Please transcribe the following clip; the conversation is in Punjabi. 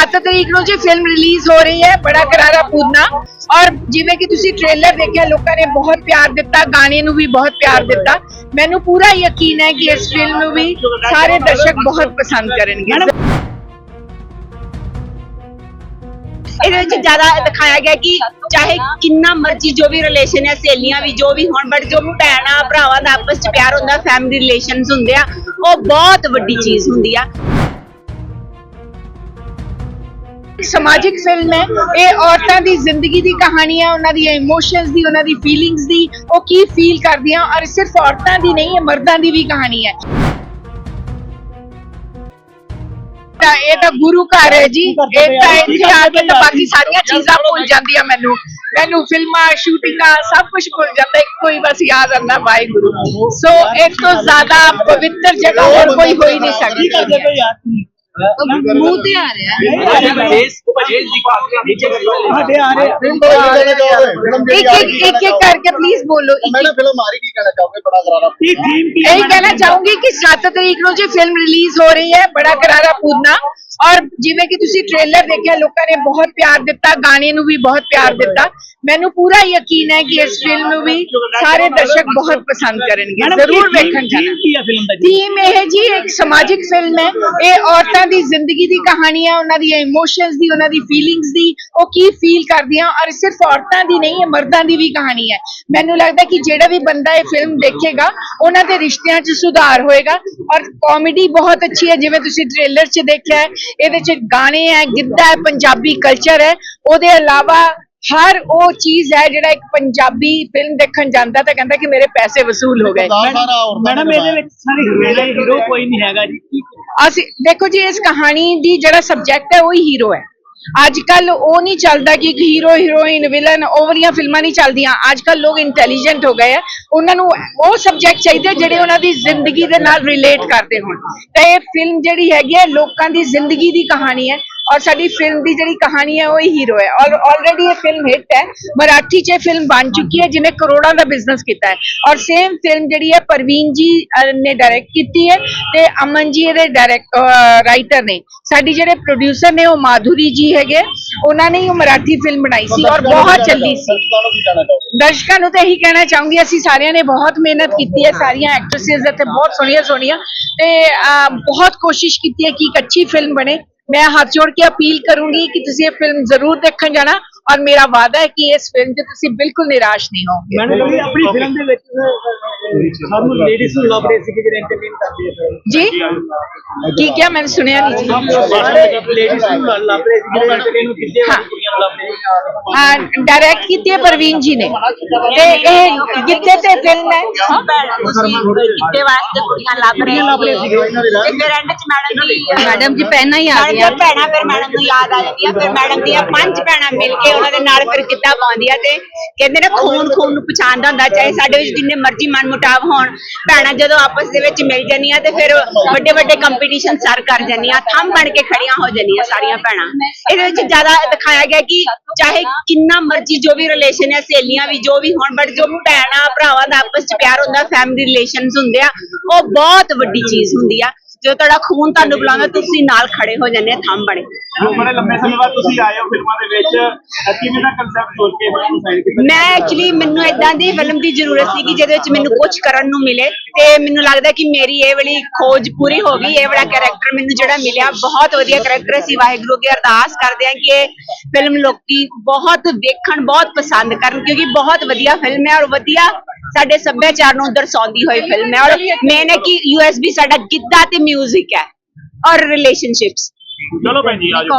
7 ਤਰੀਕ ਨੂੰ ਜੀ ਫਿਲਮ ਰਿਲੀਜ਼ ਹੋ ਰਹੀ ਹੈ, ਬੜਾ ਕਰਾਰਾ ਪੂਰਨਾ ਔਰ ਜਿਵੇਂ ਕਿ ਤੁਸੀਂ ਟ੍ਰੇਲਰ ਦੇਖਿਆ ਲੋਕਾਂ ਨੇ ਬਹੁਤ ਪਿਆਰ ਦਿੱਤਾ, ਗਾਣੇ ਨੂੰ ਵੀ ਬਹੁਤ ਪਿਆਰ ਦਿੱਤਾ। ਮੈਨੂੰ ਪੂਰਾ ਯਕੀਨ ਹੈ ਕਿ ਇਸ ਫਿਲਮ ਨੂੰ ਵੀ ਸਾਰੇ ਦਰਸ਼ਕ ਬਹੁਤ ਪਸੰਦ ਕਰਨਗੇ। ਇਹਦੇ ਵਿੱਚ ਜ਼ਿਆਦਾ ਦਿਖਾਇਆ ਗਿਆ ਕਿ ਚਾਹੇ ਕਿੰਨਾ ਮਰਜ਼ੀ ਜੋ ਵੀ ਰਿਲੇਸ਼ਨ ਹੈ, ਸਹੇਲੀਆਂ ਵੀ, ਜੋ ਵੀ ਹੋਣ ਬਟ ਜੋ ਭੈਣਾਂ, ਭਰਾਵਾਂ ਦਾ ਆਪਸ ਚ ਪਿਆਰ ਹੁੰਦਾ ਫੈਮਿਲੀ ਰਿਲੇਸ਼ਨਸ ਹੁੰਦੇ ਆ, ਉਹ ਬਹੁਤ ਵੱਡੀ ਚੀਜ਼ ਹੁੰਦੀ ਆ। ਸਮਾਜਿਕ ਫਿਲਮ ਹੈ। ਇਹ ਔਰਤਾਂ ਦੀ ਜ਼ਿੰਦਗੀ ਦੀ ਕਹਾਣੀ ਹੈ ਉਹਨਾਂ ਦੀਆਂ ਇਮੋਸ਼ਨਸ ਦੀ ਉਹਨਾਂ ਦੀ ਫੀਲਿੰਗਸ ਦੀ ਉਹ ਕੀ ਫੀਲ ਕਰਦੀਆਂ ਔਰ ਸਿਰਫ ਔਰਤਾਂ ਦੀ ਨਹੀਂ ਹੈ ਮਰਦਾਂ ਦੀ ਵੀ ਕਹਾਣੀ ਹੈ। ਤਾਂ ਇਹ ਤਾਂ ਗੁਰੂ ਘਰ ਹੈ ਜੀ। ਇਹ ਤਾਂ ਇੱਥੇ ਆ ਕੇ ਤਾਂ ਬਾਕੀ ਸਾਰੀਆਂ ਚੀਜ਼ਾਂ ਭੁੱਲ ਜਾਂਦੀਆਂ ਮੈਨੂੰ। ਮੈਨੂੰ ਫਿਲਮਾਂ ਸ਼ੂਟਿੰਗਾਂ ਸਭ ਕੁਝ ਭੁੱਲ ਜਾਂਦਾ ਇੱਕ ਕੋਈ ਬਸ ਯਾਦ ਆਉਂਦਾ ਵਾਹਿਗੁਰੂ। ਸੋ ਇਸ ਤੋਂ ਜ਼ਿਆਦਾ ਪਵਿੱਤਰ ਜਗ੍ਹਾ ਹੋਰ ਕੋਈ ਹੋ ਹੀ ਨਹੀਂ ਸਕਦੀ। ਮੂੰਹ ਤੇ ਆ ਰਿਹਾ ਸਾਡੇ ਆ ਰਹੇ ਇੱਕ ਇੱਕ ਇੱਕ ਇੱਕ ਕਰਕੇ ਪਲੀਜ਼ ਬੋਲੋ ਇੱਕ ਮੈਡਮ ਫਿਲਮ ਆ ਰਹੀ ਕੀ ਕਹਿਣਾ ਚਾਹੋਗੇ ਬੜਾ ਕਰਾਰਾ ਕੀ ਥੀਮ ਕੀ ਇਹੀ ਕਹਿਣਾ ਚਾਹੂੰਗੀ ਕਿ 7 ਤਰੀਕ ਨੂੰ ਜੀ ਫਿਲਮ ਰਿਲੀਜ਼ ਹੋ ਰਹੀ ਹੈ ਬੜਾ ਕਰਾਰਾ ਪੂਰਨਾ ਔਰ ਜਿਵੇਂ ਕਿ ਤੁਸੀਂ ਟ੍ਰੇਲਰ ਦੇਖਿਆ ਲੋਕਾਂ ਨੇ ਬਹੁਤ ਪਿਆਰ ਦਿੱਤਾ ਗਾਣੇ ਨੂੰ ਵੀ ਬਹੁਤ ਪਿਆਰ ਦਿੱਤਾ। ਮੈਨੂੰ ਪੂਰਾ ਯਕੀਨ ਹੈ ਕਿ ਇਸ ਫਿਲਮ ਨੂੰ ਵੀ ਸਾਰੇ ਦਰਸ਼ਕ ਬਹੁਤ ਪਸੰਦ ਕਰਨਗੇ। ਜ਼ਰੂਰ ਵੇਖਣ ਜਾਣਾ। ਦਾ ਥੀਮ ਇਹ ਜੀ ਇੱਕ ਸਮਾਜਿਕ ਫਿਲਮ ਹੈ। ਇਹ ਔਰਤਾਂ ਦੀ ਜ਼ਿੰਦਗੀ ਦੀ ਕਹਾਣੀ ਹੈ ਉਹਨਾਂ ਦੀਆਂ ਇਮੋਸ਼ਨਸ ਦੀ ਉਹਨਾਂ ਦੀ ਫੀਲਿੰਗਸ ਦੀ ਉਹ ਕੀ ਫੀਲ ਕਰਦੀਆਂ। ਔਰ ਸਿਰਫ ਔਰਤਾਂ ਦੀ ਨਹੀਂ ਹੈ ਮਰਦਾਂ ਦੀ ਵੀ ਕਹਾਣੀ ਹੈ। ਮੈਨੂੰ ਲੱਗਦਾ ਕਿ ਜਿਹੜਾ ਵੀ ਬੰਦਾ ਇਹ ਫਿਲਮ ਦੇਖੇਗਾ ਉਹਨਾਂ ਦੇ ਰਿਸ਼ਤਿਆਂ 'ਚ ਸੁਧਾਰ ਹੋਏਗਾ। ਔਰ ਕਾਮੇਡੀ ਬਹੁਤ ਅੱਛੀ ਹੈ ਜਿਵੇਂ ਤੁਸੀਂ ਟ੍ਰੇਲਰ 'ਚ ਦੇਖਿਆ ਹੈ। ਇਹਦੇ 'ਚ ਗਾਣੇ ਹੈ ਗਿੱਧਾ ਹੈ ਪੰਜਾਬੀ ਕਲਚਰ ਹੈ। ਉਹਦੇ ਇਲਾਵਾ ਹਰ ਉਹ ਚੀਜ਼ ਹੈ ਜਿਹੜਾ ਇੱਕ ਪੰਜਾਬੀ ਫਿਲਮ ਦੇਖਣ ਜਾਂਦਾ ਤਾਂ ਕਹਿੰਦਾ ਕਿ ਮੇਰੇ ਪੈਸੇ ਵਸੂਲ ਹੋ ਗਏ। ਮੈਡਮ ਇਹਦੇ ਵਿੱਚ ਸਾਰੇ ਹੀਰੋ ਹੀਰੋ ਕੋਈ ਨਹੀਂ ਹੈਗਾ ਜੀ। ਅਸੀਂ ਦੇਖੋ ਜੀ ਇਸ ਕਹਾਣੀ ਦੀ ਜਿਹੜਾ ਸਬਜੈਕਟ ਹੈ ਉਹ ਹੀ ਹੀਰੋ ਹੈ। ਅੱਜ ਕੱਲ ਉਹ ਨਹੀਂ ਚੱਲਦਾ ਕਿ ਹੀਰੋ ਹੀਰੋਇਨ ਵਿਲਨ ਉਹ ਵਾਲੀਆਂ ਫਿਲਮਾਂ ਨਹੀਂ ਚੱਲਦੀਆਂ। ਅੱਜ ਕੱਲ ਲੋਕ ਇੰਟੈਲੀਜੈਂਟ ਹੋ ਗਏ ਆ। ਉਹਨਾਂ ਨੂੰ ਉਹ ਸਬਜੈਕਟ ਚਾਹੀਦੇ ਜਿਹੜੇ ਉਹਨਾਂ ਦੀ ਜ਼ਿੰਦਗੀ ਦੇ ਨਾਲ ਰਿਲੇਟ ਕਰਦੇ ਹੋਣ। ਤਾਂ ਇਹ ਫਿਲਮ ਜਿਹੜੀ ਹੈਗੀ ਹੈ ਲੋਕਾਂ ਦੀ ਜ਼ਿੰਦਗੀ ਦੀ ਕਹਾਣੀ ਹੈ। ਔਰ ਸਾਡੀ ਫਿਲਮ ਦੀ ਜਿਹੜੀ ਕਹਾਣੀ ਹੈ ਉਹ ਹੀ ਹੀਰੋ ਹੈ। ਔਰ ਆਲਰੇਡੀ ਇਹ ਫਿਲਮ ਹਿੱਟ ਹੈ। ਮਰਾਠੀ 'ਚ ਇਹ ਫਿਲਮ ਬਣ ਚੁੱਕੀ ਹੈ ਜਿਹਨੇ ਕਰੋੜਾਂ ਦਾ ਬਿਜ਼ਨਸ ਕੀਤਾ ਹੈ। ਔਰ ਸੇਮ ਫਿਲਮ ਜਿਹੜੀ ਹੈ ਪ੍ਰਵੀਨ ਜੀ ਨੇ ਡਾਇਰੈਕਟ ਕੀਤੀ ਹੈ ਤੇ ਅਮਨ ਜੀ ਇਹਦੇ ਡਾਇਰੈਕਟ ਰਾਈਟਰ ਨੇ। ਸਾਡੀ ਜਿਹੜੇ ਪ੍ਰੋਡਿਊਸਰ ਨੇ ਉਹ ਮਾਧੁਰੀ ਜੀ ਹੈਗੇ ਉਹਨਾਂ ਨੇ ਹੀ ਉਹ ਮਰਾਠੀ ਫਿਲਮ ਬਣਾਈ ਸੀ ਔਰ ਬਹੁਤ ਚੱਲੀ ਸੀ। ਦਰਸ਼ਕਾਂ ਨੂੰ ਤਾਂ ਇਹੀ ਕਹਿਣਾ ਚਾਹੂੰਗੀ ਅਸੀਂ ਸਾਰਿਆਂ ਨੇ ਬਹੁਤ ਮਿਹਨਤ ਕੀਤੀ ਹੈ। ਸਾਰੀਆਂ ਐਕਟ੍ਰੈਸਸ ਇੱਥੇ ਬਹੁਤ ਸੋਹਣੀਆਂ ਸੋਹਣੀਆਂ ਤੇ ਬਹੁਤ ਕੋਸ਼ਿਸ਼ ਕੀਤੀ ਹੈ ਕਿ ਇੱਕ ਅੱਛੀ ਫਿਲਮ ਬਣੇ। ਮੈਂ ਹੱਥ ਜੋੜ ਕੇ ਅਪੀਲ ਕਰੂੰਗੀ ਕਿ ਤੁਸੀਂ ਇਹ ਫਿਲਮ ਜ਼ਰੂਰ ਦੇਖਣ ਜਾਣਾ। ਔਰ ਮੇਰਾ ਵਾਅਦਾ ਹੈ ਕਿ ਇਸ ਫਿਲਮ 'ਚ ਤੁਸੀਂ ਬਿਲਕੁਲ ਨਿਰਾਸ਼ ਨਹੀਂ ਹੋਵੋਗੇ ਮੈਡਮ ਜੀ ਆਪਣੀ ਫਿਲਮ ਦੇ ਵਿੱਚ ਸਾਨੂੰ ਲੇਡੀਜ਼ ਨੂੰ ਲੱਭ ਰਹੇ ਸੀ ਕਿ ਜਿਹੜੇ ਐਂਟਰਟੇਨ ਕਰਦੇ ਆ ਫਿਲਮ ਜੀ ਕੀ ਕਿਹਾ ਮੈਂ ਸੁਣਿਆ ਨਹੀਂ ਜੀ ਲੇਡੀਜ਼ ਨੂੰ ਲੱਭ ਰਹੇ ਸੀ ਜਿਹੜੇ ਐਂਟਰਟੇਨ ਨੂੰ ਕਿੱਦੇ ਹਾਂ। ਕੁੜੀਆਂ ਨੂੰ ਲੱਭ ਰਹੇ ਸੀ ਡਾਇਰੈਕਟ ਕੀਤੀ ਹੈ ਪ੍ਰਵੀਨ ਜੀ ਨੇ ਤੇ ਇਹ ਗਿੱਧੇ ਤੇ ਫਿਲਮ ਹੈ ਕਿਤੇ ਵਾਸਤੇ ਕੁੜੀਆਂ ਲੱਭ ਰਹੀਆਂ ਲੱਭ ਰਹੇ ਸੀਗੇ। ਤੇ ਫਿਰ ਐਂਡ ਚ ਮੈਡਮ ਦੀ ਮੈਡਮ ਜੀ ਪਹਿਲਾਂ ਹੀ ਆ ਸਾਡੀਆਂ ਭੈਣਾਂ ਫਿਰ ਮੈਡਮ ਨੂੰ ਯਾਦ ਆ ਜਾਂਦੀਆਂ ਫਿਰ ਮੈਡਮ ਦੀਆਂ ਪੰਜ ਭੈਣਾਂ ਮਿਲ ਕੇ ਉਹਨਾਂ ਦੇ ਨਾਲ ਫਿਰ ਕਿੱਦਾਂ ਪਾਉਂਦੀਆਂ ਤੇ ਕਹਿੰਦੇ ਨੇ ਖੂਨ ਖੂਨ ਨੂੰ ਪਛਾਣਦਾ ਹੁੰਦਾ ਚਾਹੇ ਸਾਡੇ ਵਿੱਚ ਜਿੰਨੇ ਮਰਜ਼ੀ ਮਨਮੁਟਾਵ ਹੋਣ ਭੈਣਾਂ ਜਦੋਂ ਆਪਸ ਦੇ ਵਿੱਚ ਮਿਲ ਜਾਂਦੀਆਂ ਤੇ ਫਿਰ ਵੱਡੇ ਵੱਡੇ ਕੰਪੀਟੀਸ਼ਨ ਸਰ ਕਰ ਜਾਂਦੀਆਂ ਥੰਮ ਬਣ ਕੇ ਖੜੀਆਂ ਹੋ ਜਾਂਦੀਆਂ ਸਾਰੀਆਂ ਭੈਣਾਂ। ਇਹਦੇ ਵਿੱਚ ਜ਼ਿਆਦਾ ਦਿਖਾਇਆ ਗਿਆ ਕਿ ਚਾਹੇ ਕਿੰਨਾ ਮਰਜ਼ੀ ਜੋ ਵੀ ਰਿਲੇਸ਼ਨ ਹੈ ਸਹੇਲੀਆਂ ਵੀ ਜੋ ਵੀ ਹੋਣ ਬਟ ਜੋ ਭੈਣਾਂ ਭਰਾਵਾਂ ਦਾ ਆਪਸ ਚ ਪਿਆਰ ਹੁੰਦਾ ਫੈਮਿਲੀ ਰਿਲੇਸ਼ਨਸ ਹੁੰਦੇ ਆ ਉਹ ਬਹੁਤ ਵੱਡੀ ਚੀਜ਼ ਹੁੰਦੀ ਆ। ਜੋ ਤੁਹਾਡਾ ਖੂਨ ਤੁਹਾਨੂੰ ਬੁਲਾਉਂਦਾ ਤੁਸੀਂ ਨਾਲ ਖੜੇ ਹੋ ਜਾਂਦੇ ਆ ਥੰਮ ਬਣੇ। ਜੋ ਬੜੇ ਲੰਬੇ ਸਮੇਂ ਬਾਅਦ ਤੁਸੀਂ ਆਏ ਹੋ ਫਿਲਮਾਂ ਦੇ ਵਿੱਚ ਕਿਵੇਂ ਦਾ ਕਨਸੈਪਟ ਸੋਚ ਕੇ ਫਿਲਮ ਨੂੰ ਸਾਈਡ ਕੀਤਾ? ਮੈਂ ਐਕਚੁਅਲੀ ਮੈਨੂੰ ਇਦਾਂ ਦੀ ਫਿਲਮ ਦੀ ਜ਼ਰੂਰਤ ਸੀ ਕਿ ਜਿਹਦੇ ਵਿੱਚ ਮੈਨੂੰ ਕੁਝ ਕਰਨ ਨੂੰ ਮਿਲੇ ਤੇ ਮੈਨੂੰ ਲੱਗਦਾ ਕਿ ਮੇਰੀ ਇਹ ਵਾਲੀ ਖੋਜ ਪੂਰੀ ਹੋ ਗਈ ਇਹ ਵਾਲਾ ਕੈਰੈਕਟਰ ਮੈਨੂੰ ਜਿਹੜਾ ਮਿਲਿਆ ਬਹੁਤ ਵਧੀਆ ਕੈਰੈਕਟਰ ਸੀ ਵਾਹਿਗੁਰੂ ਅੱਗੇ ਅਰਦਾਸ ਕਰਦੇ ਹਾਂ ਕਿ ਇਹ ਫਿਲਮ ਲੋਕੀ ਬਹੁਤ ਵੇਖਣ ਬਹੁਤ ਪਸੰਦ ਕਰਨ ਕਿਉਂਕਿ ਬਹੁਤ ਵਧੀਆ ਫਿਲਮ ਹੈ ਔਰ ਵਧੀਆ ਸਾਡੇ ਸੱਭਿਆਚਾਰ ਨੂੰ ਦਰਸਾਉਂਦੀ ਹੋਈ ਫਿਲਮ ਹੈ ਔਰ ਮੇਨ ਹੈ ਕਿ ਯੂਐਸਬੀ ਸਾਡਾ ਗਿੱਧਾ ਤੇ 뮤직 ਹੈ ਔਰ ਰਿਲੇਸ਼ਨਸ਼ਿਪਸ ਚਲੋ ਭੈਣ ਜੀ ਆਜੋ